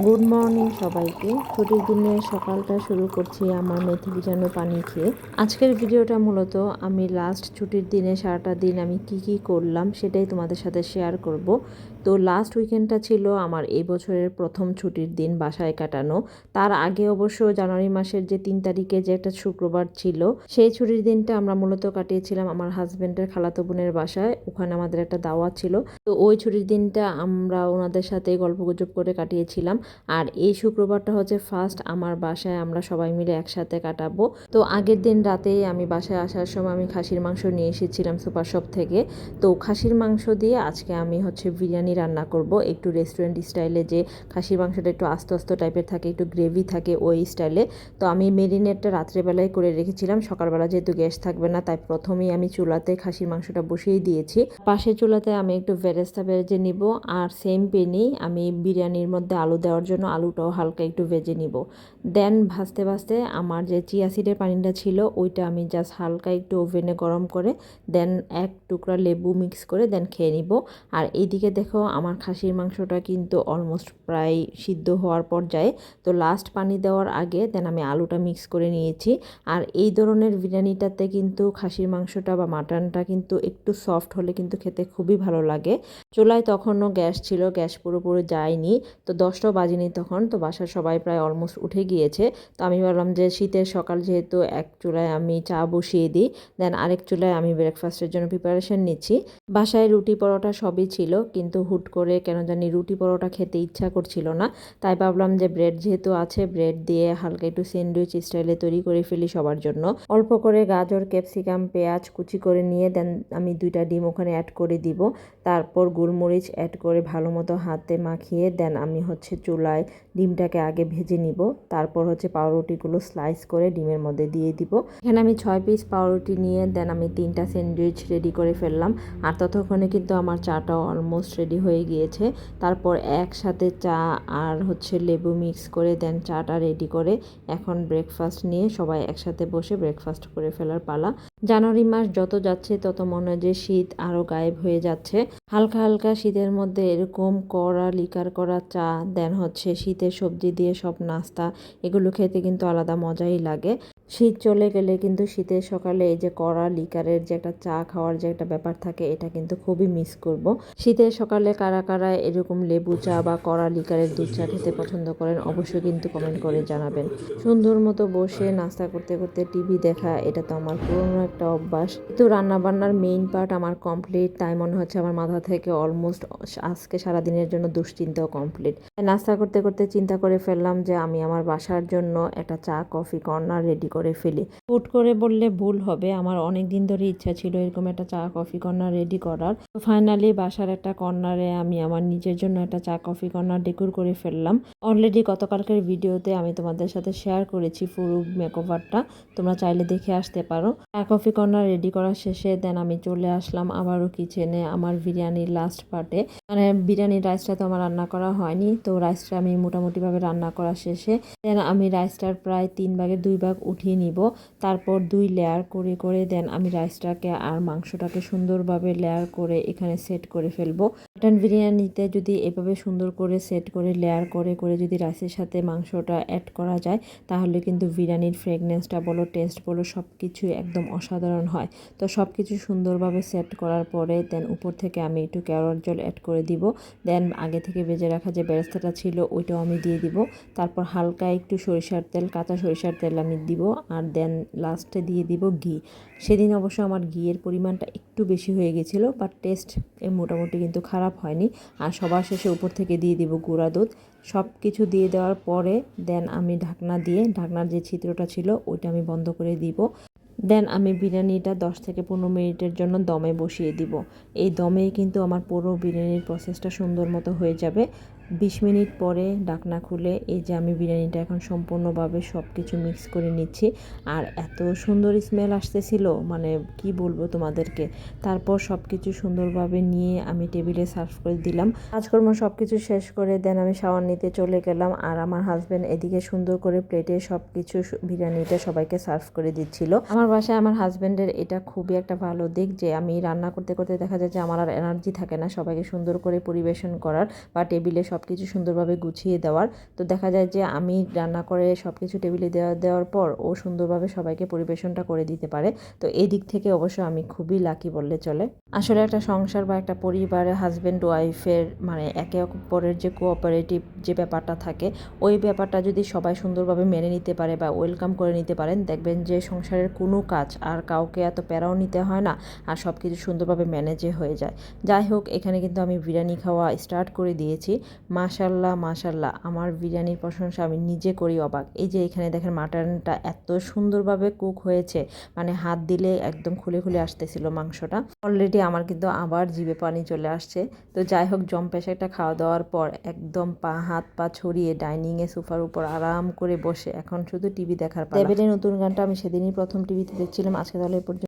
Good morning সবাইকে। ছুটির দিনে সকালটা শুরু করছি আমার মেথি ভিজানো পানি খেয়ে। আজকের ভিডিওটা মূলত আমি লাস্ট ছুটির দিনে সারাটা দিন আমি কি কি করলাম সেটাই তোমাদের সাথে শেয়ার করব। তো লাস্ট উইকেন্ডটা ছিল আমার এই বছরের প্রথম ছুটির দিন বাসায় কাটানো। তার আগে অবশ্য জানুয়ারি মাসের যে তিন তারিখে যে একটা শুক্রবার ছিল, সেই ছুটির দিনটা আমরা মূলত কাটিয়েছিলাম আমার হাজব্যান্ডের খালাতো বোনের বাসায়। ওখানে আমাদের একটা দাওয়াত ছিল। তো ওই ছুটির দিনটা আমরা ওনাদের সাথে গল্প গুজব করে কাটিয়েছিলাম। আর এই শুক্রবারটা হচ্ছে ফার্স্ট আমার বাসায় আমরা সবাই মিলে একসাথে কাটাবো। তো আগের দিন রাতেই আমি বাসায় আসার সময় আমি খাসির মাংস নিয়ে এসেছিলাম সুপার শপ থেকে। তো খাসির মাংস দিয়ে আজকে আমি হচ্ছে বিরিয়ানি রান্না করব। একটু রেস্টুরেন্ট স্টাইলে যে খাসির মাংসটা একটু আস্ত আস্তে টাইপের থাকে, একটু গ্রেভি থাকে ওই স্টাইলে তো আমি মেরিনেটটা রাত্রেবেলায় করে রেখেছিলাম। সকালবেলা যেহেতু গ্যাস থাকবে না, তাই প্রথমেই আমি চুলাতে খাসির মাংসটা বসিয়ে দিয়েছি। পাশের চুলাতে আমি একটু ভেরেস্তা ভেজে নিব আর সেম পেনেই আমি বিরিয়ানির মধ্যে আলু দেওয়ার জন্য আলুটাও হালকা একটু ভেজে নিব। দেন ভাজতে ভাজতে আমার যে চিয়া সিডের পানিটা ছিল, ওইটা আমি জাস্ট হালকা একটু ওভেনে গরম করে দেন এক টুকরা লেবু মিক্স করে দেন খেয়ে নিব। আর এইদিকে দেখো আমার খাসির মাংসটা কিন্তু অলমোস্ট প্রায় সিদ্ধ হওয়ার পর যায় তো লাস্ট পানি দেওয়ার আগে দেন আমি আলুটা মিক্স করে নিয়েছি। আর এই ধরনের বিরিয়ানিটাতে কিন্তু খাসির মাংসটা বা মাটনটা কিন্তু একটু সফট হলে কিন্তু খেতে খুবই ভালো লাগে। চুলায় তখনও গ্যাস ছিল, গ্যাস পুরোপুরি যায়নি। তো দশটাও বাজেনি তখন, তো বাসার সবাই প্রায় অলমোস্ট উঠে গিয়েছে। তো আমি ভাবলাম যে শীতের সকাল যেহেতু এক চুলায় আমি চা বসিয়ে দিই দেন আরেক চুলায় আমি ব্রেকফাস্টের জন্য প্রিপারেশন নিচ্ছি। বাসায় রুটি পরোটা সবই ছিল, কিন্তু হুট করে কেন জানি রুটি পরোটা খেতে ইচ্ছা করছিল না। তাই ভাবলাম যে ব্রেড যেহেতু আছে, ব্রেড দিয়ে হালকা একটু স্যান্ডউইচ স্টাইলে তৈরি করে ফেলি সবার জন্য। অল্প করে গাজর, ক্যাপসিকাম, পেঁয়াজ কুচি করে নিয়ে দেন আমি দুইটা ডিম ওখানে অ্যাড করে দিব। তারপর গোলমরিচ অ্যাড করে ভালো মতো হাতে মাখিয়ে দেন আমি হচ্ছে চুলায় ডিমটাকে আগে ভেজে নিব। তারপর হচ্ছে পাউরুটিগুলো স্লাইস করে ডিমের মধ্যে দিয়ে দিব। এখানে আমি ছয় পিস পাউরুটি নিয়ে দেন আমি তিনটা স্যান্ডউইচ রেডি করে ফেললাম। আর ততক্ষণে কিন্তু আমার চাটাও অলমোস্ট রেডি হয়ে গিয়েছে। তারপর একসাথে চা আর হচ্ছে লেবু মিক্স করে দেন, চাটা রেডি করে। এখন ব্রেকফাস্ট নিয়ে সবাই একসাথে বসে ব্রেকফাস্ট করে ফেলার পালা। জানুয়ারি মাস যত যাচ্ছে, তত মনে হয় যে শীত আরও গায়েব হয়ে যাচ্ছে। হালকা হালকা শীতের মধ্যে এরকম কড়া লিকার করা চা, দেন হচ্ছে শীতের সবজি দিয়ে সব নাস্তা, এগুলো খেতে কিন্তু আলাদা মজাই লাগে। শীত চলে গেলে কিন্তু শীতের সকালে এই যে কড়া লিকারের যে একটা চা খাওয়ার যে একটা ব্যাপার থাকে, এটা কিন্তু খুবই মিস করব। শীতের সকালে কারা কারা এরকম লেবু চা বা কড়া লিকারের দুধ চা খেতে পছন্দ করেন, অবশ্যই কিন্তু কমেন্ট করে জানাবেন। সুন্দর মতো বসে নাস্তা করতে করতে টিভি দেখা, এটা তো আমার পুরনো একটা অভ্যাস। তো রান্নাবান্নার মেইন পার্ট আমার কমপ্লিট তাই মনে হচ্ছে আমার মাথা থেকে অলমোস্ট আজকে সারাদিনের জন্য দুশ্চিন্তাও কমপ্লিট নাস্তা করতে করতে চিন্তা করে ফেললাম যে আমি আমার বাসার জন্য একটা চা কফি কর্নার রেডি করে ফেলি। হুট করে বললে ভুল হবে, আমার অনেক দিন ধরে ইচ্ছা ছিল এরকম একটা চা কফি কর্নার রেডি করার। তো ফাইনালি বাসার একটা কর্নারে আমি আমার নিজের জন্য একটা চা কফি কর্নার ডেকোর করে ফেললাম। অলরেডি গতকালকের ভিডিওতে আমি তোমাদের সাথে শেয়ার করেছি পুরো মেকওভারটা তোমরা চাইলে দেখে আসতে পারো। চা কফি কর্নার রেডি করা শেষে দেন আমি চলে আসলাম আবারও কিচেনে আমার বিরিয়ানির লাস্ট পার্টে মানে বিরিয়ানির রাইসটা তো আমার রান্না করা হয়নি, তো রাইসটা আমি মোটামুটিভাবে রান্না করা শেষে দেন আমি রাইসটার প্রায় তিন ভাগে দুই ভাগ উঠিয়ে নিব, তারপর দুই লেয়ার করে করে দেন আমি রাইসটাকে আর মাংসটাকে সুন্দরভাবে লেয়ার করে এখানে সেট করে ফেলব। মাটন বিরিয়ানিতে যদি এভাবে সুন্দর করে সেট করে লেয়ার করে করে যদি রাইসের সাথে মাংসটা অ্যাড করা যায়, তাহলে কিন্তু বিরিয়ানির ফ্রেগনেন্সটা বলো টেস্ট বলো সব কিছু একদম অসাধারণ হয়। তো সব কিছু সুন্দরভাবে সেট করার পরে দেন উপর থেকে আমি একটু ক্যারট জল অ্যাড করে দিব। দেন আগে থেকে বেজে রাখা যে বেরেস্তাটা ছিল, ওইটাও আমি দিয়ে দিব। তারপর হালকা একটু সরিষার তেল, কাঁচা সরিষার তেল আমি দিব। আর দেন লাস্টে দিয়ে দিব ঘি। সেদিন অবশ্য আমার ঘিয়ের পরিমাণটা একটু বেশি হয়ে গেছিল বাট টেস্ট মোটামুটি কিন্তু খারাপ হয়নি। আর সবার শেষে উপর থেকে দিয়ে দিব গুঁড়া দুধ। সব কিছু দিয়ে দেওয়ার পরে দেন আমি ঢাকনা দিয়ে, ঢাকনার যে ছিদ্রটা ছিল ওইটা আমি বন্ধ করে দিব। দেন আমি বিরিয়ানিটা দশ থেকে পনেরো মিনিটের জন্য দমে বসিয়ে দিব। এই দমেই কিন্তু আমার পুরো বিরিয়ানির প্রসেসটা সুন্দর মতো হয়ে যাবে। বিশ মিনিট পরে ডাকনা খুলে এই যে আমি বিরিয়ানিটা এখন সম্পূর্ণভাবে সব কিছু মিক্স করে নিচ্ছি। আর এত সুন্দর স্মেল আসতেছিল মানে কি বলব তোমাদেরকে? তারপর সব কিছু সুন্দরভাবে নিয়ে আমি টেবিলে সার্ভ করে দিলাম। কাজকর্ম সব কিছু শেষ করে দেন আমি শাওয়ার নিতে চলে গেলাম আর আমার হাজব্যান্ড এদিকে সুন্দর করে প্লেটে সব কিছু বিরিয়ানিটা সবাইকে সার্ভ করে দিচ্ছিল। আমার বাসায় আমার হাজব্যান্ডের এটা খুবই একটা ভালো দিক যে আমি রান্না করতে করতে দেখা যায় যে আমার আর এনার্জি থাকে না সবাইকে সুন্দর করে পরিবেশন করার বা টেবিলে সব কিছু সুন্দরভাবে গুছিয়ে দেওয়ার। তো দেখা যায় যে আমি রান্না করে সব কিছু টেবিলে দেওয়া, দেওয়ার পর ও সুন্দরভাবে সবাইকে পরিবেশনটা করে দিতে পারে। তো এই দিক থেকে অবশ্য আমি খুবই লাকি বললে চলে। আসলে একটা সংসার বা একটা পরিবারে হাজব্যান্ড ওয়াইফের মানে একে অপরের যে কোঅপারেটিভ যে ব্যাপারটা থাকে, ওই ব্যাপারটা যদি সবাই সুন্দরভাবে মেনে নিতে পারে বা ওয়েলকাম করে নিতে পারেন, দেখবেন যে সংসারের কোনো কাজ আর কাউকে এত প্যারাও নিতে হয় না আর সব কিছু সুন্দরভাবে ম্যানেজে হয়ে যায়। যাই হোক, এখানে কিন্তু আমি বিরিয়ানি খাওয়া স্টার্ট করে দিয়েছি। মাশাল্লাহ মাশাল্লাহ। আমার বিরিয়ানির প্রশংসা আমি নিজে করি অবাক। এই যে এখানে দেখেন মাটনটা এত সুন্দরভাবে কুক হয়েছে মানে হাত দিলে একদম খুলে খুলে আসতেছিল মাংসটা। অলরেডি আমার কিন্তু আবার জিভে পানি চলে আসছে। তো যাই হোক জম্পেশ একটা খাওয়া দাওয়ার পর একদম পা, হাত, পা ছড়িয়ে ডাইনিংয়ে সোফার উপর আরাম করে বসে, এখন শুধু টিভি দেখার টেবিলে নতুন গানটা আমি সেদিনই প্রথম টিভিতে দেখছিলাম। আজকে তাহলে এই পর্যন্ত